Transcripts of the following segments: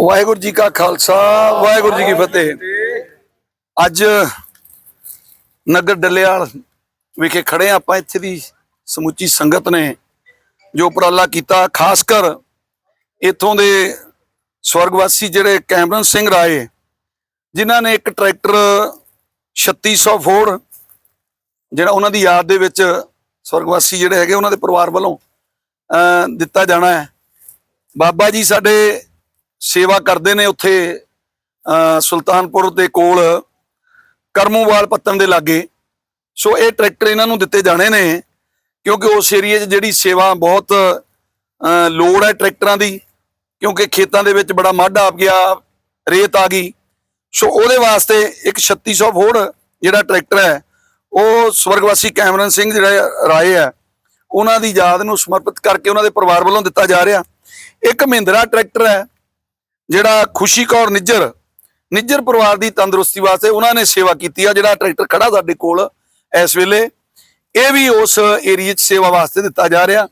ਵਾਹਿਗੁਰੂ ਜੀ ਕਾ ਖਾਲਸਾ, ਵਾਹਿਗੁਰੂ ਜੀ ਕੀ ਫਤਿਹ। ਅੱਜ ਨਗਰ ਡੱਲੇਵਾਲ ਵਿਖੇ ਖੜੇ ਹਾਂ ਆਪਾਂ। ਇੱਥੇ ਦੀ ਸਮੁੱਚੀ ਸੰਗਤ ਨੇ ਜੋ ਉਪਰਾਲਾ ਕੀਤਾ, ਖਾਸ ਕਰ ਇੱਥੋਂ ਦੇ ਸਵਰਗਵਾਸੀ ਜਿਹੜੇ ਕੈਮਰਨ ਸਿੰਘ ਰਾਏ, ਜਿਨ੍ਹਾਂ ਨੇ ਇੱਕ ਟਰੈਕਟਰ 3600 ਫੋਰ ਜਿਹੜਾ ਉਹਨਾਂ ਦੀ ਯਾਦ ਦੇ ਵਿੱਚ ਸਵਰਗਵਾਸੀ ਜਿਹੜੇ ਹੈਗੇ, ਉਹਨਾਂ ਦੇ ਪਰਿਵਾਰ ਵੱਲੋਂ ਦਿੱਤਾ ਜਾਣਾ ਹੈ। ਬਾਬਾ ਜੀ ਸਾਡੇ ਸੇਵਾ ਕਰਦੇ ਨੇ ਉੱਥੇ ਸੁਲਤਾਨਪੁਰ ਦੇ ਕੋਲ ਕਰਮੂਵਾਲ ਪੱਤਨ ਦੇ ਲਾਗੇ। ਸੋ ਇਹ ਟਰੈਕਟਰ ਇਹਨਾਂ ਨੂੰ ਦਿੱਤੇ ਜਾਣੇ ਨੇ, ਕਿਉਂਕਿ ਉਸ ਏਰੀਏ 'ਚ ਜਿਹੜੀ ਸੇਵਾ ਬਹੁਤ ਲੋੜ ਹੈ ਟਰੈਕਟਰਾਂ ਦੀ, ਕਿਉਂਕਿ ਖੇਤਾਂ ਦੇ ਵਿੱਚ ਬੜਾ ਮੱਢ ਆ ਗਿਆ, ਰੇਤ ਆ ਗਈ। ਸੋ ਉਹਦੇ ਵਾਸਤੇ ਇੱਕ 3600 ਫੋੜ ਜਿਹੜਾ ਟਰੈਕਟਰ ਹੈ, ਉਹ ਸਵਰਗਵਾਸੀ ਕੈਮਰਨ ਸਿੰਘ ਜਿਹੜੇ ਰਾਏ ਹੈ, ਉਹਨਾਂ ਦੀ ਯਾਦ ਨੂੰ ਸਮਰਪਿਤ ਕਰਕੇ ਉਹਨਾਂ ਦੇ ਪਰਿਵਾਰ ਵੱਲੋਂ ਦਿੱਤਾ ਜਾ ਰਿਹਾ। ਇੱਕ ਮਹਿੰਦਰਾ ਟਰੈਕਟਰ ਹੈ ਜਿਹੜਾ ਖੁਸ਼ੀ ਕੌਰ ਨਿੱਜਰ ਨਿੱਜਰ ਪਰਿਵਾਰ ਦੀ ਤੰਦਰੁਸਤੀ ਵਾਸਤੇ ਉਹਨਾਂ ਨੇ ਸੇਵਾ ਕੀਤੀ ਆ, ਜਿਹੜਾ ਟਰੈਕਟਰ ਖੜਾ ਸਾਡੇ ਕੋਲ ਇਸ ਵੇਲੇ, ਇਹ ਵੀ ਉਸ ਏਰੀਏ 'ਚ ਸੇਵਾ ਵਾਸਤੇ ਦਿੱਤਾ ਜਾ ਰਿਹਾ।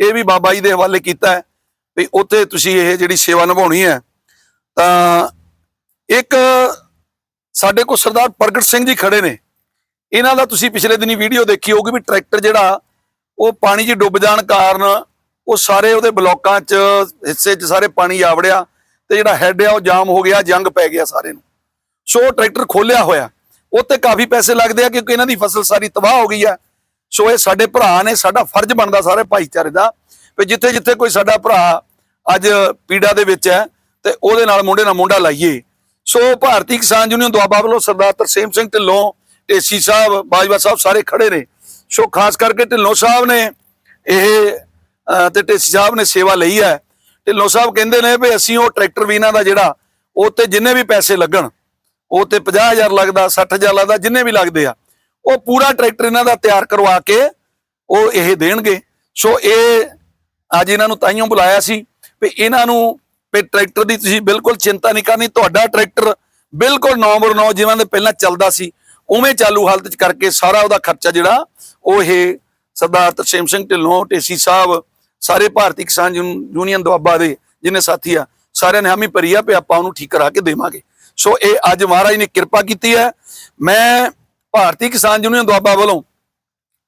ਇਹ ਵੀ ਬਾਬਾ ਜੀ ਦੇ ਹਵਾਲੇ ਕੀਤਾ ਹੈ ਵੀ ਉੱਥੇ ਤੁਸੀਂ ਇਹ ਜਿਹੜੀ ਸੇਵਾ ਨਿਭਾਉਣੀ ਹੈ, ਤਾਂ ਇੱਕ ਸਾਡੇ ਕੋਲ ਸਰਦਾਰ ਪ੍ਰਗਟ ਸਿੰਘ ਜੀ ਖੜੇ ਨੇ। ਇਹਨਾਂ ਦਾ ਤੁਸੀਂ ਪਿਛਲੇ ਦਿਨੀ ਵੀਡੀਓ ਦੇਖੀ ਹੋਊਗੀ ਵੀ ਟਰੈਕਟਰ ਜਿਹੜਾ, ਉਹ ਪਾਣੀ 'ਚ ਡੁੱਬ ਜਾਣ ਕਾਰਨ ਉਹ ਸਾਰੇ ਉਹਦੇ ਬਲੋਕਾਂ 'ਚ, ਹਿੱਸੇ 'ਚ ਸਾਰੇ ਪਾਣੀ ਆਵੜਿਆ ਤੇ ਜਿਹੜਾ ਹੈੱਡ ਆ ਉਹ ਜਾਮ ਹੋ ਗਿਆ, ਜੰਗ ਪੈ ਗਿਆ ਸਾਰੇ ਨੂੰ। ਸੋ ਉਹ ਟਰੈਕਟਰ ਖੋਲਿਆ ਹੋਇਆ। ਉਹ ਉੱਤੇ ਕਾਫੀ ਪੈਸੇ ਲੱਗਦੇ ਆ ਕਿਉਂਕਿ ਇਹਨਾਂ ਦੀ ਫਸਲ ਸਾਰੀ ਤਬਾਹ ਹੋ ਗਈ ਆ। ਸੋ ਇਹ ਸਾਡੇ ਭਰਾ ਨੇ, ਸਾਡਾ ਫਰਜ਼ ਬਣਦਾ ਸਾਰੇ ਭਾਈਚਾਰੇ ਦਾ ਵੀ ਜਿੱਥੇ ਜਿੱਥੇ ਕੋਈ ਸਾਡਾ ਭਰਾ ਅੱਜ ਪੀੜਾ ਦੇ ਵਿੱਚ ਹੈ, ਤੇ ਉਹਦੇ ਨਾਲ ਮੁੰਡੇ ਨਾਲ ਮੁੰਡਾ ਲਾਈਏ। ਸੋ ਭਾਰਤੀ ਕਿਸਾਨ ਯੂਨੀਅਨ ਦੁਆਬਾ ਵੱਲੋਂ ਸਰਦਾਰ ਤਰਸੇਮ ਸਿੰਘ ਢਿੱਲੋਂ, ਢੇਸੀ ਸਾਹਿਬ, ਬਾਜਵਾ ਸਾਹਿਬ ਸਾਰੇ ਖੜੇ ਨੇ। ਸੋ ਖਾਸ ਕਰਕੇ ਢਿੱਲੋਂ ਸਾਹਿਬ ਨੇ ਇਹ ਤੇ ਢੇਸੀ ਸਾਹਿਬ ਨੇ ਸੇਵਾ ਲਈ ਹੈ। ਢਿੱਲੋਂ ਸਾਹਿਬ ਕਹਿੰਦੇ ਨੇ ਵੀ ਅਸੀਂ ਉਹ ਟਰੈਕਟਰ ਵੀ ਇਹਨਾਂ ਦਾ ਜਿਹੜਾ, ਉਹ ਤੇ ਜਿੰਨੇ ਵੀ ਪੈਸੇ ਲੱਗਣ, ਉਹ ਤੇ 50000 ਲੱਗਦਾ 60000 ਲੱਗਦਾ, ਜਿੰਨੇ ਵੀ ਲੱਗਦੇ ਆ, ਉਹ ਪੂਰਾ ਟਰੈਕਟਰ ਇਹਨਾਂ ਦਾ ਤਿਆਰ ਕਰਵਾ ਕੇ ਉਹ ਇਹ ਦੇਣਗੇ। ਸੋ ਇਹ ਅੱਜ ਇਹਨਾਂ ਨੂੰ ਤਾਈਓ ਬੁਲਾਇਆ ਸੀ ਵੀ ਇਹਨਾਂ ਨੂੰ ਵੀ ਟਰੈਕਟਰ ਦੀ ਤੁਸੀਂ ਬਿਲਕੁਲ ਚਿੰਤਾ ਨਹੀਂ ਕਰਨੀ, ਤੁਹਾਡਾ ਟਰੈਕਟਰ ਬਿਲਕੁਲ ਨੰਬਰ 9 ਜਿਵੇਂ ਦੇ ਪਹਿਲਾਂ ਚੱਲਦਾ ਸੀ, ਉਵੇਂ ਚਾਲੂ ਹਾਲਤ ਚ ਕਰਕੇ ਸਾਰਾ ਉਹਦਾ ਖਰਚਾ ਜਿਹੜਾ, ਉਹ ਇਹ ਸਰਦਾਰ ਤਰਸੇਮ ਸਿੰਘ ਢਿੱਲੋਂ ਟੇਸੀ ਸਾਹਿਬ ਸਾਰੇ ਭਾਰਤੀ ਕਿਸਾਨ ਯੂਨ- ਯੂਨੀਅਨ ਦੁਆਬਾ ਦੇ ਜਿੰਨੇ ਸਾਥੀ ਆ, ਸਾਰਿਆਂ ਨੇ ਹਾਮੀ ਭਰੀ ਆ ਵੀ ਆਪਾਂ ਉਹਨੂੰ ਠੀਕ ਕਰਾ ਕੇ ਦੇਵਾਂਗੇ। ਸੋ ਇਹ ਅੱਜ ਮਹਾਰਾਜ ਨੇ ਕਿਰਪਾ ਕੀਤੀ ਹੈ। ਮੈਂ ਭਾਰਤੀ ਕਿਸਾਨ ਯੂਨੀਅਨ ਦੁਆਬਾ ਵੱਲੋਂ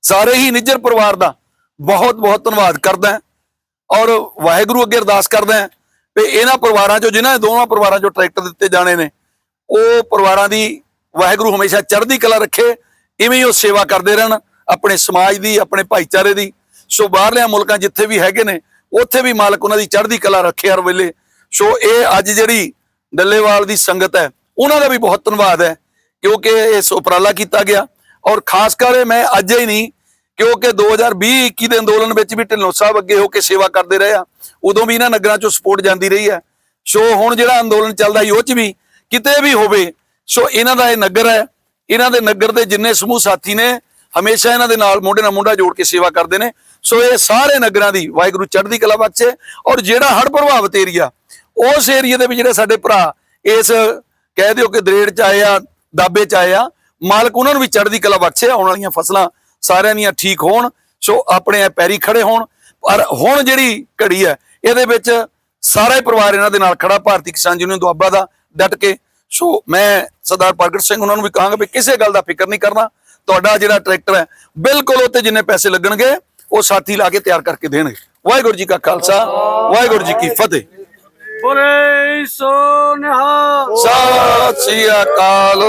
ਸਾਰੇ ਹੀ ਨਿੱਜਰ ਪਰਿਵਾਰ ਦਾ ਬਹੁਤ ਬਹੁਤ ਧੰਨਵਾਦ ਕਰਦਾ ਔਰ ਵਾਹਿਗੁਰੂ ਅੱਗੇ ਅਰਦਾਸ ਕਰਦਾ ਵੀ ਇਹਨਾਂ ਪਰਿਵਾਰਾਂ ਚੋਂ, ਜਿਨ੍ਹਾਂ ਦੋਵਾਂ ਪਰਿਵਾਰਾਂ ਚੋਂ ਟਰੈਕਟਰ ਦਿੱਤੇ ਜਾਣੇ ਨੇ, ਉਹ ਪਰਿਵਾਰਾਂ ਦੀ ਵਾਹਿਗੁਰੂ ਹਮੇਸ਼ਾ ਚੜ੍ਹਦੀ ਕਲਾ ਰੱਖੇ, ਇਵੇਂ ਹੀ ਉਹ ਸੇਵਾ ਕਰਦੇ ਰਹਿਣ, ਆਪਣੇ ਸਮਾਜ ਦੀ, ਆਪਣੇ ਭਾਈਚਾਰੇ ਦੀ। ਸੋ ਬਾਹਰਲਿਆਂ ਮੁਲਕਾਂ ਜਿੱਥੇ ਵੀ ਹੈਗੇ ਨੇ, ਉੱਥੇ ਵੀ ਮਾਲਕ ਉਹਨਾਂ ਦੀ ਚੜ੍ਹਦੀ ਕਲਾ ਰੱਖੇ ਹਰ ਵੇਲੇ। ਸੋ ਇਹ ਅੱਜ ਜਿਹੜੀ ਡੱਲੇਵਾਲ ਦੀ ਸੰਗਤ ਹੈ, ਉਹਨਾਂ ਦਾ ਵੀ ਬਹੁਤ ਧੰਨਵਾਦ ਹੈ, ਕਿਉਂਕਿ ਇਸ ਉਪਰਾਲਾ ਕੀਤਾ ਗਿਆ। ਔਰ ਖਾਸ ਕਰ ਮੈਂ ਅੱਜ ਹੀ ਨਹੀਂ, ਕਿਉਂਕਿ 2020-21 ਦੇ ਅੰਦੋਲਨ ਵਿੱਚ ਵੀ ਢਿੱਲੋਂ ਸਾਹਿਬ ਅੱਗੇ ਹੋ ਕੇ ਸੇਵਾ ਕਰਦੇ ਰਹੇ ਆ, ਉਦੋਂ ਵੀ ਇਹਨਾਂ ਨਗਰਾਂ ਚੋਂ ਸਪੋਰਟ ਜਾਂਦੀ ਰਹੀ ਹੈ। ਸੋ ਹੁਣ ਜਿਹੜਾ ਅੰਦੋਲਨ ਚੱਲਦਾ ਸੀ ਉਹ ਚ ਵੀ ਕਿਤੇ ਵੀ ਹੋਵੇ, ਸੋ ਇਹਨਾਂ ਦਾ ਇਹ ਨਗਰ ਹੈ, ਇਹਨਾਂ ਦੇ ਨਗਰ ਦੇ ਜਿੰਨੇ ਸਮੂਹ ਸਾਥੀ ਨੇ, ਹਮੇਸ਼ਾ ਇਹਨਾਂ ਦੇ ਨਾਲ ਮੋਢੇ ਨਾਲ ਮੋਢਾ ਜੋੜ ਕੇ ਸੇਵਾ ਕਰਦੇ ਨੇ। ਸੋ ਇਹ ਸਾਰੇ ਨਗਰਾਂ ਦੀ ਵਾਹਿਗੁਰੂ ਚੜ੍ਹਦੀ ਕਲਾ ਬਖਸ਼ੇ ਔਰ ਜਿਹੜਾ ਹੜ੍ਹ ਪ੍ਰਭਾਵਿਤ ਏਰੀਆ, ਉਸ ਏਰੀਆ ਦੇ ਵਿੱਚ ਜਿਹੜੇ ਸਾਡੇ ਭਰਾ ਇਸ ਕਹਿ ਦਿਓ ਕਿ ਦਰੇੜ ਚ ਆਏ ਆ, ਦਾਬੇ ਚ ਆਏ ਆ, ਮਾਲਕ ਉਹਨਾਂ ਨੂੰ ਵੀ ਚੜ੍ਹਦੀ ਕਲਾ ਬਖਸ਼ੇ ਆਉਣ ਵਾਲੀਆਂ ਫਸਲਾਂ ਸਾਰਿਆਂ ਦੀਆਂ ਠੀਕ ਹੋਣ, ਸੋ ਆਪਣੇ ਇਹ ਪੈਰੀ ਖੜੇ ਹੋਣ, ਪਰ ਹੁਣ ਜਿਹੜੀ ਘੜੀ ਹੈ, ਇਹਦੇ ਵਿੱਚ ਸਾਰਾ ਹੀ ਪਰਿਵਾਰ ਇਹਨਾਂ ਦੇ ਨਾਲ ਖੜਾ, ਭਾਰਤੀ ਕਿਸਾਨ ਯੂਨੀਅਨ ਦੁਆਬਾ ਦਾ ਡਟ ਕੇ, ਸੋ ਮੈਂ ਸਰਦਾਰ ਪ੍ਰਗਟ ਸਿੰਘ ਉਹਨਾਂ ਨੂੰ ਵੀ ਕਹਾਂਗਾ ਵੀ ਕਿਸੇ ਗੱਲ ਦਾ ਫਿਕਰ ਨਹੀਂ ਕਰਨਾ, ਤੁਹਾਡਾ ਜਿਹੜਾ ਟਰੈਕਟਰ ਹੈ, ਬਿਲਕੁਲ ਉੱਤੇ ਜਿੰਨੇ ਪੈਸੇ ਲੱਗਣਗੇ ਉਹ ਸਾਥੀ ਲਾ ਕੇ ਤਿਆਰ ਕਰਕੇ ਦੇਣਗੇ। ਵਾਹਿਗੁਰੂ ਜੀ ਕਾ ਖਾਲਸਾ ਵਾਹਿਗੁਰੂ ਜੀ ਕੀ ਫਤਿਹ। ਬੋਲੇ ਸੋ ਨਿਹਾਲ। ਸਤਿ ਸ੍ਰੀ ਅਕਾਲ।